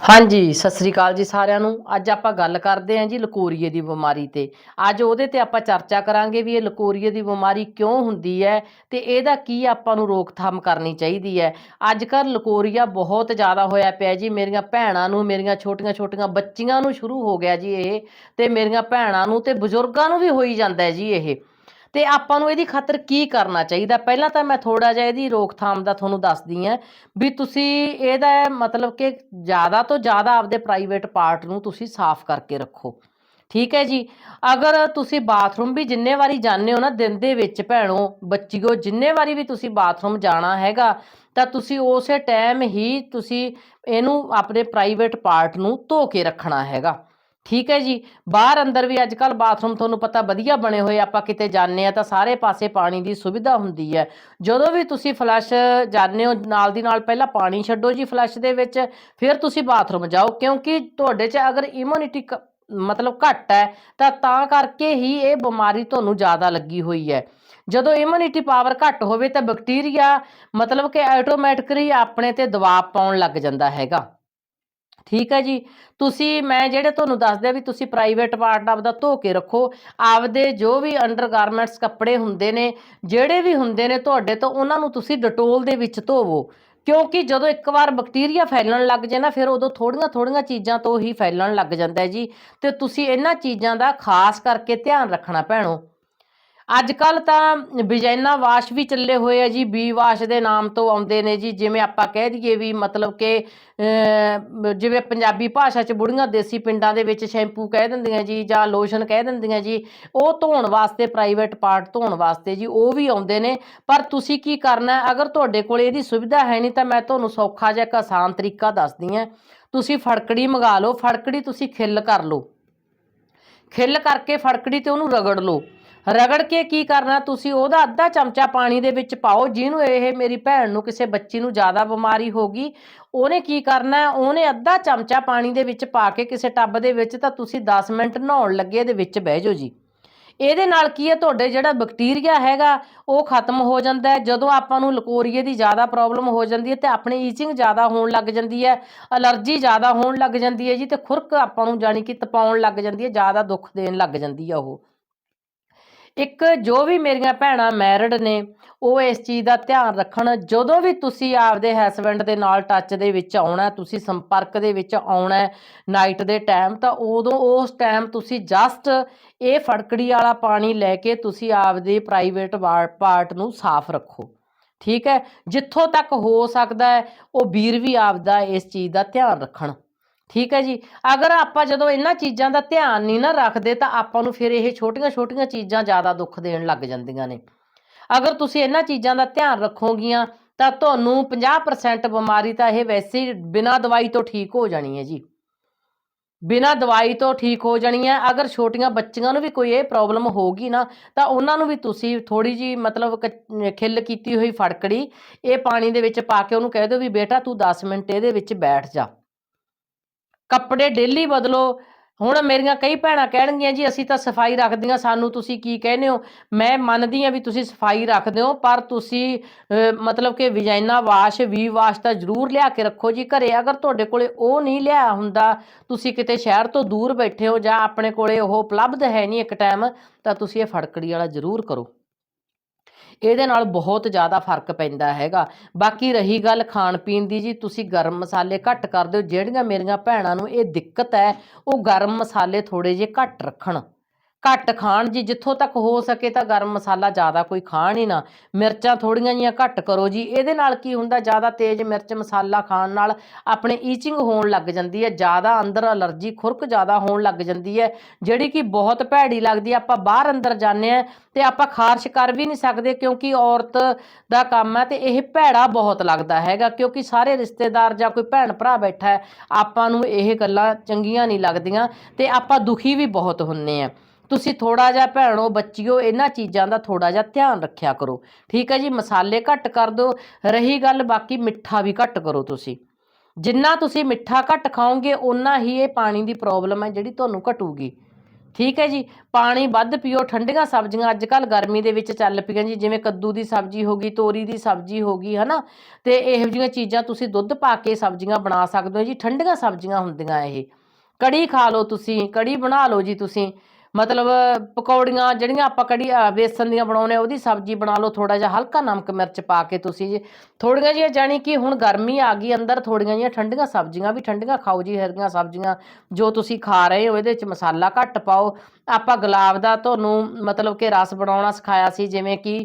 ਹਾਂਜੀ, ਸਤਿ ਸ੍ਰੀ ਅਕਾਲ ਜੀ ਸਾਰਿਆਂ ਨੂੰ। ਅੱਜ ਆਪਾਂ ਗੱਲ ਕਰਦੇ ਹਾਂ ਜੀ ਲਕੋਰੀਏ ਦੀ ਬਿਮਾਰੀ ਤੇ। ਅੱਜ ਉਹਦੇ ਤੇ ਆਪਾਂ ਚਰਚਾ ਕਰਾਂਗੇ ਵੀ ਇਹ ਲਕੋਰੀਏ ਦੀ ਬਿਮਾਰੀ ਕਿਉਂ ਹੁੰਦੀ ਹੈ ਤੇ ਇਹਦਾ ਕੀ ਆਪਾਂ ਨੂੰ ਰੋਕਥਾਮ ਕਰਨੀ ਚਾਹੀਦੀ ਹੈ। ਅੱਜ ਕੱਲ੍ਹ ਲਕੋਰੀਆ ਬਹੁਤ ਜ਼ਿਆਦਾ ਹੋਇਆ ਪਿਆ ਜੀ। ਮੇਰੀਆਂ ਭੈਣਾਂ ਨੂੰ, ਮੇਰੀਆਂ ਛੋਟੀਆਂ-ਛੋਟੀਆਂ ਬੱਚੀਆਂ ਨੂੰ ਸ਼ੁਰੂ ਹੋ ਗਿਆ ਜੀ ਇਹ ਤੇ ਮੇਰੀਆਂ ਭੈਣਾਂ ਨੂੰ ਤੇ ਬਜ਼ੁਰਗਾਂ ਨੂੰ ਵੀ ਹੋਈ ਜਾਂਦਾ ਹੈ ਜੀ ਇਹ। ਤੇ ਆਪਾਂ ਨੂੰ ਇਹਦੀ ਖਾਤਰ ਕੀ ਕਰਨਾ ਚਾਹੀਦਾ? ਪਹਿਲਾਂ ਤਾਂ ਮੈਂ ਥੋੜਾ ਜਿਹਾ ਇਹਦੀ ਰੋਕਥਾਮ ਦਾ ਤੁਹਾਨੂੰ ਦੱਸਦੀ ਹਾਂ ਵੀ ਤੁਸੀਂ ਇਹਦਾ ਮਤਲਬ ਕਿ ਜ਼ਿਆਦਾ ਤੋਂ ਜ਼ਿਆਦਾ ਆਪਦੇ ਪ੍ਰਾਈਵੇਟ ਪਾਰਟ ਨੂੰ ਤੁਸੀਂ ਸਾਫ਼ ਕਰਕੇ ਰੱਖੋ। ਠੀਕ ਹੈ ਜੀ? ਅਗਰ ਤੁਸੀਂ ਬਾਥਰੂਮ ਵੀ ਜਿੰਨੇ ਵਾਰੀ ਜਾਂਦੇ ਹੋ ਨਾ ਦਿਨ ਦੇ ਵਿੱਚ ਭੈਣੋ, ਬੱਚੀਓ, ਜਿੰਨੇ ਵਾਰੀ ਵੀ ਤੁਸੀਂ ਬਾਥਰੂਮ ਜਾਣਾ ਹੈਗਾ, ਤਾਂ ਤੁਸੀਂ ਉਸੇ ਟਾਈਮ ਹੀ ਤੁਸੀਂ ਇਹਨੂੰ ਆਪਣੇ ਪ੍ਰਾਈਵੇਟ ਪਾਰਟ ਨੂੰ ਧੋ ਕੇ ਰੱਖਣਾ ਹੈਗਾ। ਠੀਕ ਹੈ ਜੀ। ਬਾਹਰ ਅੰਦਰ ਵੀ ਅੱਜ ਕੱਲ ਬਾਥਰੂਮ ਤੁਹਾਨੂੰ ਪਤਾ ਵਧੀਆ ਬਣੇ ਹੋਏ ਆਪਾਂ ਕਿਤੇ ਜਾਂਦੇ ਆ ਤਾਂ ਸਾਰੇ ਪਾਸੇ ਪਾਣੀ ਦੀ ਸੁਵਿਧਾ ਹੁੰਦੀ ਹੈ। ਜਦੋਂ ਵੀ ਤੁਸੀਂ ਫਲਸ਼ ਜਾਂਦੇ ਹੋ, ਨਾਲ ਦੀ ਨਾਲ ਪਹਿਲਾਂ ਪਾਣੀ ਛੱਡੋ ਜੀ ਫਲੱਸ਼ ਦੇ ਵਿੱਚ, ਫਿਰ ਤੁਸੀਂ ਬਾਥਰੂਮ ਜਾਓ, ਕਿਉਂਕਿ ਤੁਹਾਡੇ 'ਚ ਅਗਰ ਇਮਿਊਨਿਟੀ ਮਤਲਬ ਘੱਟ ਹੈ, ਤਾਂ ਤਾਂ ਕਰਕੇ ਹੀ ਇਹ ਬਿਮਾਰੀ ਤੁਹਾਨੂੰ ਜ਼ਿਆਦਾ ਲੱਗੀ ਹੋਈ ਹੈ। ਜਦੋਂ ਇਮਿਊਨਿਟੀ ਪਾਵਰ ਘੱਟ ਹੋਵੇ ਤਾਂ ਬੈਕਟੀਰੀਆ ਮਤਲਬ ਕਿ ਆਟੋਮੈਟਿਕਲੀ ਆਪਣੇ ਤੇ ਦਬਾਅ ਪਾਉਣ ਲੱਗ ਜਾਂਦਾ ਹੈਗਾ। ਠੀਕ ਹੈ ਜੀ। ਤੁਸੀਂ, ਮੈਂ ਜਿਹੜੇ ਤੁਹਾਨੂੰ ਦੱਸਦੇ ਵੀ ਤੁਸੀਂ ਪ੍ਰਾਈਵੇਟ ਪਾਰਟ ਆਪਦਾ ਧੋ ਕੇ ਰੱਖੋ, ਆਪਦੇ ਜੋ ਵੀ ਅੰਡਰਗਾਰਮੈਂਟਸ ਕੱਪੜੇ ਹੁੰਦੇ ਨੇ, ਜਿਹੜੇ ਵੀ ਹੁੰਦੇ ਨੇ ਤੁਹਾਡੇ ਤੋਂ, ਉਹਨਾਂ ਨੂੰ ਤੁਸੀਂ ਡਟੋਲ ਦੇ ਵਿੱਚ ਧੋਵੋ। ਕਿਉਂਕਿ ਜਦੋਂ ਇੱਕ ਵਾਰ ਬੈਕਟੀਰੀਆ ਫੈਲਣ ਲੱਗ ਜੇ ਨਾ, ਫਿਰ ਉਦੋਂ ਥੋੜੀਆਂ ਥੋੜੀਆਂ ਚੀਜ਼ਾਂ ਤੋਂ ਹੀ ਫੈਲਣ ਲੱਗ ਜਾਂਦਾ ਹੈ ਜੀ। ਤੇ ਤੁਸੀਂ ਇਹਨਾਂ ਚੀਜ਼ਾਂ ਦਾ ਖਾਸ ਕਰਕੇ ਧਿਆਨ ਰੱਖਣਾ ਭੈਣੋ। ਅੱਜ ਕੱਲ ਤਾਂ ਵਿਜੈਨਾ ਵਾਸ਼ ਵੀ ਚੱਲੇ ਹੋਏ ਆ ਜੀ, ਬੀ ਵਾਸ਼ ਦੇ ਨਾਮ ਤੋਂ ਆਉਂਦੇ ਨੇ ਜੀ, ਜਿਵੇਂ ਆਪਾਂ ਕਹਿ ਦਈਏ ਵੀ ਮਤਲਬ ਕਿ ਜਿਵੇਂ ਪੰਜਾਬੀ ਭਾਸ਼ਾ 'ਚ ਬੁੜੀਆਂ ਦੇਸੀ ਪਿੰਡਾਂ ਦੇ ਵਿੱਚ ਸ਼ੈਂਪੂ ਕਹਿ ਦਿੰਦੀਆਂ ਜੀ ਜਾਂ ਲੋਸ਼ਨ ਕਹਿ ਦਿੰਦੀਆਂ ਜੀ, ਉਹ ਧੋਣ ਵਾਸਤੇ ਪ੍ਰਾਈਵੇਟ ਪਾਰਟ ਧੋਣ ਵਾਸਤੇ ਜੀ, ਉਹ ਵੀ ਆਉਂਦੇ ਨੇ। ਪਰ ਤੁਸੀਂ ਕੀ ਕਰਨਾ, ਅਗਰ ਤੁਹਾਡੇ ਕੋਲ ਇਹਦੀ ਸੁਵਿਧਾ ਹੈ ਨਹੀਂ ਤਾਂ ਮੈਂ ਤੁਹਾਨੂੰ ਸੌਖਾ ਜਿਹਾ ਇੱਕ ਆਸਾਨ ਤਰੀਕਾ ਦੱਸਦੀ ਹਾਂ। ਤੁਸੀਂ ਫੜਕੜੀ ਮੰਗਾ ਲਓ, ਫੜਕੜੀ ਤੁਸੀਂ ਖਿੱਲ ਕਰ ਲਓ। ਖਿੱਲ ਕਰਕੇ ਫੜਕੜੀ ਤੇ ਉਹਨੂੰ ਰਗੜ ਲਓ। ਰਗੜ ਕੇ ਕੀ ਕਰਨਾ? ਤੁਸੀਂ ਉਹਦਾ ਅੱਧਾ ਚਮਚਾ ਪਾਣੀ ਦੇ ਵਿੱਚ ਪਾਓ, ਜਿਹਨੂੰ ਇਹ ਮੇਰੀ ਭੈਣ ਨੂੰ ਕਿਸੇ ਬੱਚੀ ਨੂੰ ਜ਼ਿਆਦਾ ਬਿਮਾਰੀ ਹੋ ਗਈ, ਉਹਨੇ ਕੀ ਕਰਨਾ? ਉਹਨੇ ਅੱਧਾ ਚਮਚਾ ਪਾਣੀ ਦੇ ਵਿੱਚ ਪਾ ਕੇ ਕਿਸੇ ਟੱਬ ਦੇ ਵਿੱਚ ਤਾਂ ਤੁਸੀਂ 10 ਮਿੰਟ ਨਹਾਉਣ ਲੱਗੇ ਇਹਦੇ ਵਿੱਚ ਬਹਿ ਜਾਓ ਜੀ। ਇਹਦੇ ਨਾਲ ਕੀ ਹੈ? ਤੁਹਾਡੇ ਜਿਹੜਾ ਬੈਕਟੀਰੀਆ ਹੈਗਾ, ਉਹ ਖਤਮ ਹੋ ਜਾਂਦਾ ਹੈ। ਜਦੋਂ ਆਪਾਂ ਨੂੰ ਲਕੋਰੀਏ ਦੀ ਜ਼ਿਆਦਾ ਪ੍ਰੋਬਲਮ ਹੋ ਜਾਂਦੀ ਹੈ ਤੇ ਆਪਣੀ ਈਚਿੰਗ ਜ਼ਿਆਦਾ ਹੋਣ ਲੱਗ ਜਾਂਦੀ ਹੈ, ਅਲਰਜੀ ਜ਼ਿਆਦਾ ਹੋਣ ਲੱਗ ਜਾਂਦੀ ਹੈ ਜੀ ਤੇ ਖੁਰਕ ਆਪਾਂ ਨੂੰ ਜਾਣੀ ਕਿ ਤਪਾਉਣ ਲੱਗ ਜਾਂਦੀ ਹੈ, ਜ਼ਿਆਦਾ ਦੁੱਖ ਦੇਣ ਲੱਗ ਜਾਂਦੀ ਹੈ ਉਹ। ਇੱਕ ਜੋ ਵੀ ਮੇਰੀਆਂ ਭੈਣਾਂ ਮੈਰਿਡ ਨੇ, ਉਹ ਇਸ ਚੀਜ਼ ਦਾ ਧਿਆਨ ਰੱਖਣ, ਜਦੋਂ ਵੀ ਤੁਸੀਂ ਆਪਦੇ ਹਸਬੰਡ ਦੇ ਨਾਲ ਟੱਚ ਦੇ ਵਿੱਚ ਆਉਣਾ, ਤੁਸੀਂ ਸੰਪਰਕ ਦੇ ਵਿੱਚ ਆਉਣਾ ਨਾਈਟ ਦੇ ਟਾਈਮ ਤਾਂ ਉਦੋਂ ਉਸ ਟਾਈਮ ਤੁਸੀਂ ਜਸਟ ਇਹ ਫੜਕੜੀ ਵਾਲਾ ਪਾਣੀ ਲੈ ਕੇ ਤੁਸੀਂ ਆਪਦੇ ਪ੍ਰਾਈਵੇਟ ਪਾਰਟ ਨੂੰ ਸਾਫ਼ ਰੱਖੋ। ਠੀਕ ਹੈ? ਜਿੱਥੋਂ ਤੱਕ ਹੋ ਸਕਦਾ ਹੈ, ਉਹ ਵੀਰ ਵੀ ਆਪਦਾ ਇਸ ਚੀਜ਼ ਦਾ ਧਿਆਨ ਰੱਖਣ। ਠੀਕ ਹੈ ਜੀ। ਅਗਰ ਆਪਾਂ ਜਦੋਂ ਇਹਨਾਂ ਚੀਜ਼ਾਂ ਦਾ ਧਿਆਨ ਨਹੀਂ ਨਾ ਰੱਖਦੇ ਤਾਂ ਆਪਾਂ ਨੂੰ ਫਿਰ ਇਹ ਛੋਟੀਆਂ-ਛੋਟੀਆਂ ਚੀਜ਼ਾਂ ਜ਼ਿਆਦਾ ਦੁੱਖ ਦੇਣ ਲੱਗ ਜਾਂਦੀਆਂ ਨੇ। ਅਗਰ ਤੁਸੀਂ ਇਹਨਾਂ ਚੀਜ਼ਾਂ ਦਾ ਧਿਆਨ ਰੱਖੋਗੀਆਂ ਤਾਂ ਤੁਹਾਨੂੰ 50% ਬਿਮਾਰੀ ਤਾਂ ਇਹ ਵੈਸੇ ਹੀ ਬਿਨਾਂ ਦਵਾਈ ਤੋਂ ਠੀਕ ਹੋ ਜਾਣੀ ਹੈ ਜੀ। ਬਿਨਾਂ ਦਵਾਈ ਤੋਂ ਠੀਕ ਹੋ ਜਾਣੀ ਹੈ। ਅਗਰ ਛੋਟੀਆਂ ਬੱਚੀਆਂ ਨੂੰ ਵੀ ਕੋਈ ਇਹ ਪ੍ਰੋਬਲਮ ਹੋਗੀ ਨਾ ਤਾਂ ਉਹਨਾਂ ਨੂੰ ਵੀ ਤੁਸੀਂ ਥੋੜੀ ਜੀ ਮਤਲਬ ਕ- ਖਿੱਲ ਕੀਤੀ ਹੋਈ ਫੜਕੜੀ ਇਹ ਪਾਣੀ ਦੇ ਵਿੱਚ ਪਾ ਕੇ ਉਹਨੂੰ ਕਹਿ ਦਿਓ ਵੀ ਬੇਟਾ ਤੂੰ 10 ਮਿੰਟ ਇਹਦੇ ਵਿੱਚ ਬੈਠ ਜਾ। ਕੱਪੜੇ ਡੇਲੀ ਬਦਲੋ। ਹੁਣ ਮੇਰੀਆਂ ਕਈ ਭੈਣਾਂ ਕਹਿਣਗੀਆਂ, ਜੀ, ਅਸੀਂ ਤਾਂ ਸਫ਼ਾਈ ਰੱਖਦੀਆਂ, ਸਾਨੂੰ ਤੁਸੀਂ ਕੀ ਕਹਿੰਦੇ ਹੋ? ਮੈਂ ਮੰਨਦੀ ਹਾਂ ਵੀ ਤੁਸੀਂ ਸਫ਼ਾਈ ਰੱਖਦੇ ਹੋ, ਪਰ ਤੁਸੀਂ ਮਤਲਬ ਕਿ ਵਿਜਾਈਨਾ ਵਾਸ਼, ਵੀ ਵਾਸ਼ ਤਾਂ ਜ਼ਰੂਰ ਲਿਆ ਕੇ ਰੱਖੋ ਜੀ ਘਰੇ। ਅਗਰ ਤੁਹਾਡੇ ਕੋਲੇ ਉਹ ਨਹੀਂ ਲਿਆ ਹੁੰਦਾ, ਤੁਸੀਂ ਕਿਤੇ ਸ਼ਹਿਰ ਤੋਂ ਦੂਰ ਬੈਠੇ ਹੋ ਜਾਂ ਆਪਣੇ ਕੋਲੇ ਉਹ ਉਪਲਬਧ ਹੈ ਨਹੀਂ ਇੱਕ ਟਾਈਮ ਤਾਂ ਤੁਸੀਂ ਇਹ ਫੜਕੜੀ ਵਾਲਾ ਜ਼ਰੂਰ ਕਰੋ। ਇਹਦੇ ਨਾਲ ਬਹੁਤ ਜ਼ਿਆਦਾ ਫ਼ਰਕ ਪੈਂਦਾ ਹੈਗਾ। ਬਾਕੀ ਰਹੀ ਗੱਲ ਖਾਣ ਪੀਣ ਦੀ ਜੀ, ਤੁਸੀਂ ਗਰਮ ਮਸਾਲੇ ਘੱਟ ਕਰ ਦਿਓ। ਜਿਹੜੀਆਂ ਮੇਰੀਆਂ ਭੈਣਾਂ ਨੂੰ ਇਹ ਦਿੱਕਤ ਹੈ, ਉਹ ਗਰਮ ਮਸਾਲੇ ਥੋੜੇ ਜਿਹੇ ਘੱਟ ਰੱਖਣ। ਘੱਟ ਖਾਣ ਜੀ, ਜਿੱਥੋਂ ਤੱਕ ਹੋ ਸਕੇ ਤਾਂ ਗਰਮ ਮਸਾਲਾ ਜ਼ਿਆਦਾ ਕੋਈ ਖਾਣ ਹੀ ਨਾ। ਮਿਰਚਾਂ ਥੋੜੀਆਂ ਜੀਆਂ ਘੱਟ ਕਰੋ ਜੀ। ਇਹਦੇ ਨਾਲ ਕੀ ਹੁੰਦਾ, ਜ਼ਿਆਦਾ ਤੇਜ਼ ਮਿਰਚ ਮਸਾਲਾ ਖਾਣ ਨਾਲ ਆਪਣੇ ਈਚਿੰਗ ਹੋਣ ਲੱਗ ਜਾਂਦੀ ਹੈ, ਜ਼ਿਆਦਾ ਅੰਦਰ ਅਲਰਜੀ ਖੁਰਕ ਜ਼ਿਆਦਾ ਹੋਣ ਲੱਗ ਜਾਂਦੀ ਹੈ, ਜਿਹੜੀ ਕਿ ਬਹੁਤ ਭੈੜੀ ਲੱਗਦੀ ਹੈ। ਆਪਾਂ ਬਾਹਰ ਅੰਦਰ ਜਾਂਦੇ ਆ ਤੇ ਆਪਾਂ ਖਾਰਸ਼ ਕਰ ਵੀ ਨਹੀਂ ਸਕਦੇ ਕਿਉਂਕਿ ਔਰਤ ਦਾ ਕੰਮ ਹੈ ਤੇ ਇਹ ਭੈੜਾ ਬਹੁਤ ਲੱਗਦਾ ਹੈਗਾ, ਕਿਉਂਕਿ ਸਾਰੇ ਰਿਸ਼ਤੇਦਾਰ ਜਾਂ ਕੋਈ ਭੈਣ ਭਰਾ ਬੈਠਾ ਹੈ, ਆਪਾਂ ਨੂੰ ਇਹ ਗੱਲਾਂ ਚੰਗੀਆਂ ਨਹੀਂ ਲੱਗਦੀਆਂ ਤੇ ਆਪਾਂ ਦੁਖੀ ਵੀ ਬਹੁਤ ਹੁੰਨੇ ਆ ਤੁਸੀਂ ਥੋੜਾ ਜਿਹਾ ਭੈਣੋ, ਬੱਚਿਓ, ਇਹਨਾਂ ਚੀਜ਼ਾਂ ਦਾ ਥੋੜਾ ਜਿਹਾ ਧਿਆਨ ਰੱਖਿਆ ਕਰੋ। ਠੀਕ ਹੈ ਜੀ? ਮਸਾਲੇ ਘੱਟ ਕਰ ਦਿਓ, ਰਹੀ ਗੱਲ ਬਾਕੀ ਮਿੱਠਾ ਵੀ ਘੱਟ ਕਰੋ ਤੁਸੀਂ। ਜਿੰਨਾ ਤੁਸੀਂ ਮਿੱਠਾ ਘੱਟ ਖਾਓਗੇ, ਓਨਾ ਹੀ ਇਹ ਪਾਣੀ ਦੀ ਪ੍ਰੋਬਲਮ ਹੈ ਜਿਹੜੀ ਤੁਹਾਨੂੰ ਘਟੂਗੀ। ਠੀਕ ਹੈ ਜੀ? ਪਾਣੀ ਵੱਧ ਪੀਓ, ਠੰਡੀਆਂ ਸਬਜ਼ੀਆਂ ਅੱਜ ਕੱਲ ਗਰਮੀ ਦੇ ਵਿੱਚ ਚੱਲ ਪਈਆਂ ਜੀ, ਜਿਵੇਂ ਕੱਦੂ ਦੀ ਸਬਜ਼ੀ ਹੋ ਗਈ, ਤੋਰੀ ਦੀ ਸਬਜ਼ੀ ਹੋ ਗਈ, ਹਨਾ? ਤੇ ਇਹੋ ਜਿਹੀਆਂ ਚੀਜ਼ਾਂ ਤੁਸੀਂ ਦੁੱਧ ਪਾ ਕੇ ਸਬਜ਼ੀਆਂ ਬਣਾ ਸਕਦੇ ਹੋ ਜੀ, ਠੰਡੀਆਂ ਸਬਜ਼ੀਆਂ ਹੁੰਦੀਆਂ ਇਹ। ਕੜੀ ਖਾ ਲਓ ਤੁਸੀਂ, ਕੜੀ ਬਣਾ ਲਓ ਜੀ ਤੁਸੀਂ। ਮਤਲਬ ਪਕੌੜੀਆਂ ਜਿਹੜੀਆਂ ਆਪਾਂ ਕੜੀ ਅ, ਬੇਸਣ ਦੀਆਂ ਬਣਾਉਨੇ ਉਹਦੀ ਸਬਜ਼ੀ ਬਣਾ ਲਓ ਥੋੜਾ ਜਿਹਾ ਹਲਕਾ ਨਮਕ ਮਿਰਚ ਪਾ ਕੇ ਤੁਸੀਂ ਜੀ ਥੋੜੀਆਂ ਜਿਹੀਆਂ ਜਾਣੀ ਕਿ ਹੁਣ ਗਰਮੀ ਆ ਗਈ ਅੰਦਰ ਥੋੜੀਆਂ ਜਿਹੀਆਂ ਠੰਡੀਆਂ ਸਬਜ਼ੀਆਂ ਵੀ ਠੰਡੀਆਂ ਖਾਓ ਜੀ ਹਰੀਆਂ ਸਬਜ਼ੀਆਂ ਜੋ ਤੁਸੀਂ ਖਾ ਰਹੇ ਹੋ ਇਹਦੇ ਵਿੱਚ ਮਸਾਲਾ ਘੱਟ ਪਾਓ। ਆਪਾਂ ਗੁਲਾਬ ਦਾ ਤੁਹਾਨੂੰ ਮਤਲਬ ਕਿ ਰਸ ਬਣਾਉਣਾ ਸਿਖਾਇਆ ਸੀ ਜਿਵੇਂ ਕਿ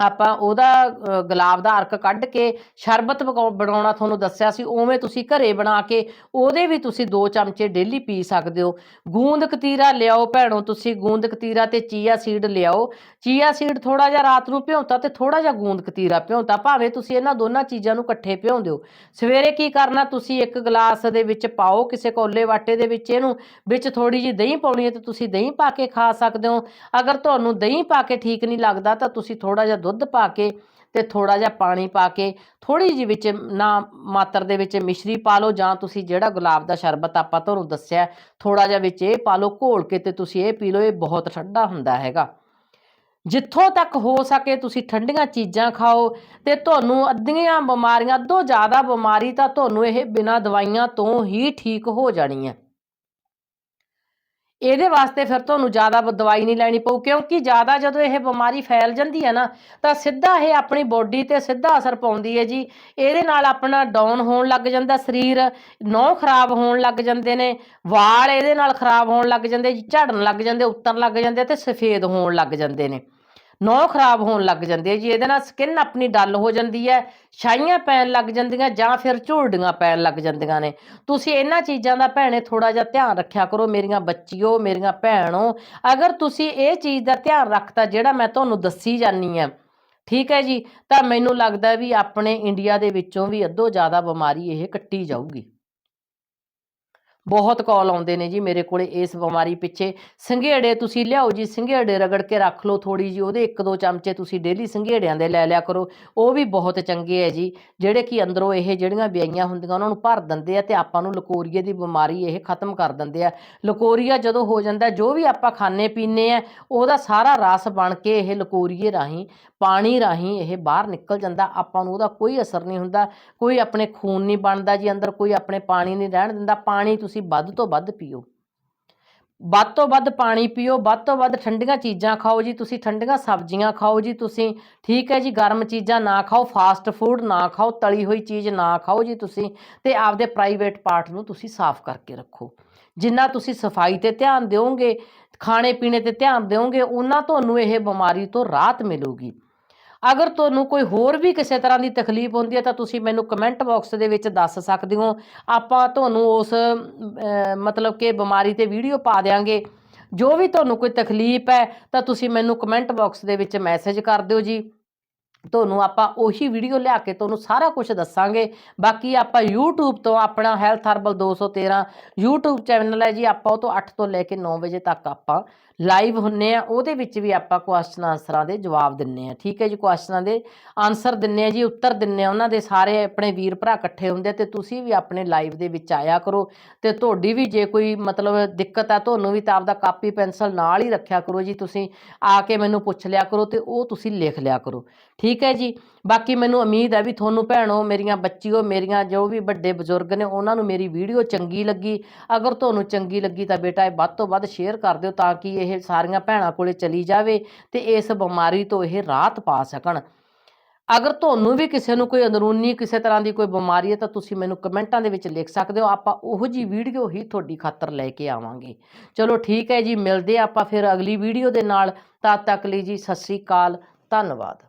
ਆਪਾਂ ਉਹਦਾ ਗੁਲਾਬ ਦਾ ਅਰਕ ਕੱਢ ਕੇ ਸ਼ਰਬਤ ਪਕਾਉ- ਬਣਾਉਣਾ ਤੁਹਾਨੂੰ ਦੱਸਿਆ ਸੀ, ਉਵੇਂ ਤੁਸੀਂ ਘਰੇ ਬਣਾ ਕੇ ਉਹਦੇ ਵੀ ਤੁਸੀਂ 2 ਚਮਚੇ ਡੇਲੀ ਪੀ ਸਕਦੇ ਹੋ। ਗੂੰਦ ਕਤੀਰਾ ਲਿਆਓ ਭੈਣੋ ਤੁਸੀਂ, ਗੂੰਦ ਕਤੀਰਾ ਤੇ ਚੀਆ ਸੀਡ ਲਿਆਓ। ਚੀਆ ਸੀਡ ਥੋੜਾ ਜਿਹਾ ਰਾਤ ਨੂੰ ਭਿਉਂਤਾ ਤੇ ਥੋੜਾ ਜਿਹਾ ਗੂੰਦ ਕਤੀਰਾ ਭਿਉਂਤਾ, ਭਾਵੇਂ ਤੁਸੀਂ ਇਹਨਾਂ ਦੋਨਾਂ ਚੀਜ਼ਾਂ ਨੂੰ ਇਕੱਠੇ ਭਿਉਂ ਦਿਓ ਸਵੇਰੇ ਕੀ ਕਰਨਾ, ਤੁਸੀਂ ਇੱਕ ਗਲਾਸ ਦੇ ਵਿੱਚ ਪਾਓ ਕਿਸੇ ਕੋਲੇ ਵਾਟੇ ਦੇ ਵਿੱਚ ਇਹਨੂੰ, ਵਿੱਚ ਥੋੜੀ ਜਿਹੀ ਦਹੀਂ ਪਾਉਣੀ ਹੈ ਤੇ ਤੁਸੀਂ ਦਹੀਂ ਪਾ ਕੇ ਖਾ ਸਕਦੇ ਹੋ। ਅਗਰ ਤੁਹਾਨੂੰ ਦਹੀਂ ਪਾ ਕੇ ਠੀਕ ਨਹੀਂ ਲੱਗਦਾ ਤਾਂ ਤੁਸੀਂ ਥੋੜਾ ਜਿਹਾ ਦੁੱਧ ਪਾ ਕੇ ਤੇ ਥੋੜਾ ਜਿਹਾ ਪਾਣੀ ਪਾ ਕੇ ਥੋੜੀ ਜਿਹੀ ਵਿੱਚ ਨਾ ਮਾਤਰ ਦੇ ਵਿੱਚ ਮਿਸ਼ਰੀ ਪਾ ਲਓ ਜਾਂ ਤੁਸੀਂ ਜਿਹੜਾ ਗੁਲਾਬ ਦਾ ਸ਼ਰਬਤ ਆਪਾਂ ਤੁਹਾਨੂੰ ਦੱਸਿਆ ਥੋੜਾ ਜਿਹਾ ਵਿੱਚ ਇਹ ਪਾ ਲਓ, ਘੋਲ ਕੇ ਤੇ ਤੁਸੀਂ ਇਹ ਪੀ ਲਓ, ਇਹ ਬਹੁਤ ਠੰਡਾ ਹੁੰਦਾ ਹੈਗਾ। ਜਿੱਥੋਂ ਤੱਕ ਹੋ ਸਕੇ ਤੁਸੀਂ ਠੰਡੀਆਂ ਚੀਜ਼ਾਂ ਖਾਓ ਤੇ ਤੁਹਾਨੂੰ ਅੱਧੀਆਂ ਬਿਮਾਰੀਆਂ, ਅੱਧੋ ਜ਼ਿਆਦਾ ਬਿਮਾਰੀ ਤਾਂ ਤੁਹਾਨੂੰ ਇਹ ਬਿਨਾਂ ਦਵਾਈਆਂ ਤੋਂ ਹੀ ਠੀਕ ਹੋ ਜਾਣੀ ਹੈ ਇਹਦੇ ਵਾਸਤੇ ਫਿਰ ਤੁਹਾਨੂੰ ਜ਼ਿਆਦਾ ਦਵਾਈ ਨਹੀਂ ਲੈਣੀ ਪਊ, ਕਿਉਂਕਿ ਜ਼ਿਆਦਾ ਜਦੋਂ ਇਹ ਬਿਮਾਰੀ ਫੈਲ ਜਾਂਦੀ ਹੈ ਨਾ, ਤਾਂ ਸਿੱਧਾ ਇਹ ਆਪਣੀ ਬੋਡੀ ਤੇ ਸਿੱਧਾ ਅਸਰ ਪਾਉਂਦੀ ਹੈ ਜੀ। ਇਹਦੇ ਨਾਲ ਆਪਣਾ ਡਾਊਨ ਹੋਣ ਲੱਗ ਜਾਂਦਾ, ਸਰੀਰ ਨਹੁੰ ਖਰਾਬ ਹੋਣ ਲੱਗ ਜਾਂਦੇ ਨੇ, ਵਾਲ ਇਹਦੇ ਨਾਲ ਖਰਾਬ ਹੋਣ ਲੱਗ ਜਾਂਦੇ, ਝੜਨ ਲੱਗ ਜਾਂਦੇ ਉਤਰਨ ਲੱਗ ਜਾਂਦੇ ਤੇ ਸਫੇਦ ਹੋਣ ਲੱਗ ਜਾਂਦੇ ਨੇ। ਨਹੁੰ ਖਰਾਬ ਹੋਣ ਲੱਗ ਜਾਂਦੀ ਹੈ ਜੀ, ਇਹਦੇ ਨਾਲ ਸਕਿਨ ਆਪਣੀ ਡੱਲ ਹੋ ਜਾਂਦੀ ਹੈ, ਛਾਈਆਂ ਪੈਣ ਲੱਗ ਜਾਂਦੀਆਂ ਜਾਂ ਫਿਰ ਝੁਰੜੀਆਂ ਪੈਣ ਲੱਗ ਜਾਂਦੀਆਂ ਨੇ। ਤੁਸੀਂ ਇਹਨਾਂ ਚੀਜ਼ਾਂ ਦਾ ਭੈਣੇ ਥੋੜਾ ਜਿਹਾ ਧਿਆਨ ਰੱਖਿਆ ਕਰੋ, ਮੇਰੀਆਂ ਬੱਚੀਓ, ਮੇਰੀਆਂ ਭੈਣੋ। ਅਗਰ ਤੁਸੀਂ ਇਹ ਚੀਜ਼ ਦਾ ਧਿਆਨ ਰੱਖਤਾ, ਜਿਹੜਾ ਮੈਂ ਤੁਹਾਨੂੰ ਦੱਸੀ ਜਾਨੀ ਆ ਠੀਕ ਹੈ ਜੀ, ਤਾਂ ਮੈਨੂੰ ਲੱਗਦਾ ਵੀ ਆਪਣੇ ਇੰਡੀਆ ਦੇ ਵਿੱਚੋਂ ਵੀ ਅੱਧੋ ਜ਼ਿਆਦਾ ਬਿਮਾਰੀ ਇਹ ਕੱਟੀ ਜਾਊਗੀ। ਬਹੁਤ ਕਾਲ ਆਉਂਦੇ ਨੇ ਜੀ ਮੇਰੇ ਕੋਲੇ ਇਸ ਬਿਮਾਰੀ ਪਿੱਛੇ। ਸੰਘੇੜੇ ਤੁਸੀਂ ਲਿਆਓ ਜੀ, ਸੰਘੇੜੇ ਰਗੜ ਕੇ ਰੱਖ ਲਓ ਥੋੜੀ ਜੀ ਉਹਦੇ ਇੱਕ ਦੋ ਚਮਚੇ ਤੁਸੀਂ ਡੇਲੀ ਸੰਘੇੜਿਆਂ ਦੇ ਲੈ ਲਿਆ ਕਰੋ। ਉਹ ਵੀ ਬਹੁਤ ਚੰਗੇ ਹੈ ਜੀ, ਜਿਹੜੇ ਕਿ ਅੰਦਰੋਂ ਇਹ ਜਿਹੜੀਆਂ ਬਿਆਈਆਂ ਹੁੰਦੀਆਂ, ਉਹਨਾਂ ਨੂੰ ਭਰ ਦਿੰਦੇ ਆ ਤੇ ਆਪਾਂ ਨੂੰ ਲਕੋਰੀਏ ਦੀ ਬਿਮਾਰੀ ਇਹ ਖਤਮ ਕਰ ਦਿੰਦੇ ਆ। ਲਕੋਰੀਆ ਜਦੋਂ ਹੋ ਜਾਂਦਾ, ਜੋ ਵੀ ਆਪਾਂ ਖਾਣੇ ਪੀਣੇ ਆ, ਉਹਦਾ ਸਾਰਾ ਰਸ ਬਣ ਕੇ ਇਹ ਲਕੋਰੀਏ ਰਾਹੀਂ, ਪਾਣੀ ਰਾਹੀਂ ਇਹ ਬਾਹਰ ਨਿਕਲ ਜਾਂਦਾ, ਆਪਾਂ ਨੂੰ ਉਹਦਾ ਕੋਈ ਅਸਰ ਨਹੀਂ ਹੁੰਦਾ, ਕੋਈ ਆਪਣੇ ਖੂਨ ਨਹੀਂ ਬਣਦਾ ਜੀ, ਅੰਦਰ ਕੋਈ ਆਪਣੇ ਪਾਣੀ ਨਹੀਂ ਰਹਿਣ ਦਿੰਦਾ, ਪਾਣੀ ਤੁਸੀਂ ਤੁਸੀਂ ਵੱਧ ਤੋਂ ਵੱਧ ਪੀਓ। ਵੱਧ ਤੋਂ ਵੱਧ ਪਾਣੀ ਪੀਓ, ਵੱਧ ਤੋਂ ਵੱਧ ਠੰਡੀਆਂ ਚੀਜ਼ਾਂ ਖਾਓ ਜੀ, ਤੁਸੀਂ ਠੰਡੀਆਂ ਸਬਜ਼ੀਆਂ ਖਾਓ ਜੀ, ਤੁਸੀਂ ਠੀਕ ਹੈ ਜੀ, ਗਰਮ ਚੀਜ਼ਾਂ ਨਾ ਖਾਓ ਫਾਸਟ ਫੂਡ ਨਾ ਖਾਓ, ਤਲੀ ਹੋਈ ਚੀਜ਼ ਨਾ ਖਾਓ ਜੀ ਤੁਸੀਂ ਤੇ ਆਪਦੇ ਪ੍ਰਾਈਵੇਟ ਪਾਰਟ ਨੂੰ ਤੁਸੀਂ ਸਾਫ਼ ਕਰਕੇ ਰੱਖੋ। ਜਿੰਨਾ ਤੁਸੀਂ ਸਫ਼ਾਈ ਤੇ ਧਿਆਨ ਦਿਓਗੇ, ਖਾਣੇ ਪੀਣੇ ਤੇ ਧਿਆਨ ਦਿਓਗੇ, ਉਹਨਾਂ ਤੁਹਾਨੂੰ ਇਹ ਬਿਮਾਰੀ ਤੋਂ ਰਾਹਤ ਮਿਲੂਗੀ। ਅਗਰ ਤੁਹਾਨੂੰ ਕੋਈ ਹੋਰ ਵੀ ਕਿਸੇ ਤਰ੍ਹਾਂ ਦੀ ਤਕਲੀਫ ਹੁੰਦੀ ਹੈ ਤਾਂ ਤੁਸੀਂ ਮੈਨੂੰ ਕਮੈਂਟ ਬਾਕਸ ਦੇ ਵਿੱਚ ਦੱਸ ਸਕਦੇ ਹੋ। ਆਪਾਂ ਤੁਹਾਨੂੰ ਉਸ ਮਤਲਬ ਕਿ ਬਿਮਾਰੀ ਤੇ ਵੀਡੀਓ ਪਾ ਦੇਾਂਗੇ ਜੋ ਵੀ ਤੁਹਾਨੂੰ ਕੋਈ ਤਕਲੀਫ ਹੈ ਤਾਂ ਤੁਸੀਂ ਮੈਨੂੰ ਕਮੈਂਟ ਬਾਕਸ ਦੇ ਵਿੱਚ ਮੈਸੇਜ ਕਰ ਦਿਓ ਜੀ। ਤੁਹਾਨੂੰ ਆਪਾਂ ਉਹੀ ਵੀਡੀਓ ਲਿਆ ਕੇ ਤੁਹਾਨੂੰ ਸਾਰਾ ਕੁਝ ਦੱਸਾਂਗੇ। ਬਾਕੀ ਆਪਾਂ YouTube ਤੋਂ ਆਪਣਾ ਹੈਲਥ ਹਰਬਲ 213 YouTube ਚੈਨਲ ਹੈ ਜੀ। ਆਪਾਂ ਉਹ ਤੋਂ 8 ਤੋਂ ਲੈ ਕੇ 9 ਵਜੇ ਤੱਕ ਆਪਾਂ ਲਾਈਵ ਹੁੰਨੇ ਆ, ਉਹਦੇ ਵਿੱਚ ਵੀ ਆਪਾਂ ਕੁਐਸਚਨ ਆਨਸਰਾਂ ਦੇ ਜਵਾਬ ਦਿੰਨੇ ਆ। ਠੀਕ ਹੈ ਜੀ ਕੁਐਸਚਨਾਂ ਦੇ ਆਨਸਰ ਦਿੰਨੇ ਆ ਜੀ, ਉੱਤਰ ਦਿੰਨੇ ਆ। ਉਹਨਾਂ ਦੇ ਸਾਰੇ ਆਪਣੇ ਵੀਰ ਭਰਾ ਇਕੱਠੇ ਹੁੰਦੇ ਆ ਤੇ ਤੁਸੀਂ ਵੀ ਆਪਣੇ ਲਾਈਵ ਦੇ ਵਿੱਚ ਆਇਆ ਕਰੋ ਤੇ ਤੁਹਾਡੀ ਵੀ ਜੇ ਕੋਈ ਮਤਲਬ ਦਿੱਕਤ ਆ, ਤੁਹਾਨੂੰ ਵੀ ਤਾਂ ਆਪਦਾ ਕਾਪੀ, ਪੈਨਸਲ ਨਾਲ ਹੀ ਰੱਖਿਆ ਕਰੋ ਜੀ। ਤੁਸੀਂ ਆ ਕੇ ਮੈਨੂੰ ਪੁੱਛ ਲਿਆ ਕਰੋ ਤੇ ਉਹ ਤੁਸੀਂ ਲਿਖ ਲਿਆ ਕਰੋ। ਠੀਕ ਹੈ ਜੀ, ਬਾਕੀ ਮੈਨੂੰ ਉਮੀਦ ਹੈ ਵੀ ਤੁਹਾਨੂੰ ਭੈਣੋ, ਮੇਰੀਆਂ ਬੱਚੀਓ, ਮੇਰੀਆਂ ਜੋ ਵੀ ਵੱਡੇ ਬਜ਼ੁਰਗ ਨੇ, ਉਹਨਾਂ ਨੂੰ ਮੇਰੀ ਵੀਡੀਓ ਚੰਗੀ ਲੱਗੀ। ਅਗਰ ਤੁਹਾਨੂੰ ਚੰਗੀ ਲੱਗੀ ਤਾਂ ਬੇਟਾ ਇਹ ਵੱਧ ਤੋਂ ਵੱਧ ਸ਼ੇਅਰ ਕਰ ਦਿਓ ਤਾਂ ਕਿ ਇਹ ਇਹ ਸਾਰੀਆਂ ਭੈਣਾਂ ਕੋਲੇ ਚਲੀ ਜਾਵੇ ਤੇ ਇਸ ਬਿਮਾਰੀ ਤੋਂ ਇਹ ਰਾਹਤ ਪਾ ਸਕਣ। ਅਗਰ ਤੁਹਾਨੂੰ ਵੀ ਕਿਸੇ ਨੂੰ ਕੋਈ ਅੰਦਰੂਨੀ ਕਿਸੇ ਤਰ੍ਹਾਂ ਦੀ ਕੋਈ ਬਿਮਾਰੀ ਹੈ ਤਾਂ ਤੁਸੀਂ ਮੈਨੂੰ ਕਮੈਂਟਾਂ ਦੇ ਵਿੱਚ ਲਿਖ ਸਕਦੇ ਹੋ। ਆਪਾਂ ਉਹੋ ਜੀ ਵੀਡੀਓ ਹੀ ਤੁਹਾਡੀ ਖਾਤਰ ਲੈ ਕੇ ਆਵਾਂਗੇ। ਚਲੋ ਠੀਕ ਹੈ ਜੀ, ਮਿਲਦੇ ਆਪਾਂ ਫਿਰ ਅਗਲੀ ਵੀਡੀਓ ਦੇ ਨਾਲ। ਤਦ ਤੱਕ ਲਈ ਜੀ, ਸਤਿ ਸ੍ਰੀ ਅਕਾਲ, ਧੰਨਵਾਦ।